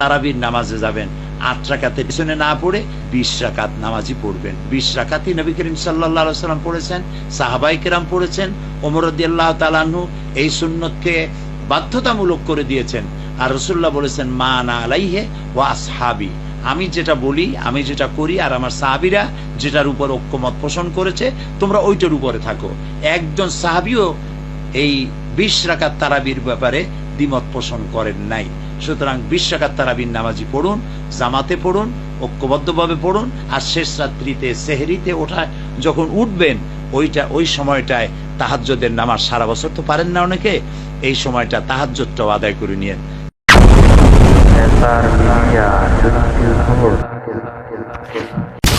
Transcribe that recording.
তারাবির নামাজে যাবেন। আট রাকাতের পিছনে না পড়ে বিশ রাকাত নামাজই পড়বেন। বিশ রাকাতই নবী করিম সাল্লাহ সাল্লাম পড়েছেন, সাহাবাই কেরাম পড়েছেন ওমরদ্দাহ তালাহু এই সুন্নতকে বাধ্যতামূলক করে দিয়েছেন। আর রসুল্লাহ বলেছেন, মা না আলাইহে ও আসহাবি। আমি যেটা বলি, আমি যেটা করি, আর আমার সাহাবিরা যেটার উপর ঐক্যমত পোষণ করেছে, তোমরা ওইটার উপরে থাকো। একজন সাহাবিও এই বিশ রাকাত তারাবির ব্যাপারে দ্বিমত পোষণ করেন নাই সুতরাং বিশ্বকাত তারাবিন নামাজি পড়ুন, জামাতে পড়ুন, ঐক্যবদ্ধভাবে পড়ুন, আর শেষ রাত্রিতে, সেহেরিতে ওঠা যখন উঠবেন, ওইটা ওই সময়টায় তাহাজ্যদের নামাজ সারা বছর তো পারেন না অনেকে, এই সময়টা তাহাজ্যটাও আদায় করে নিয়ে Thank you.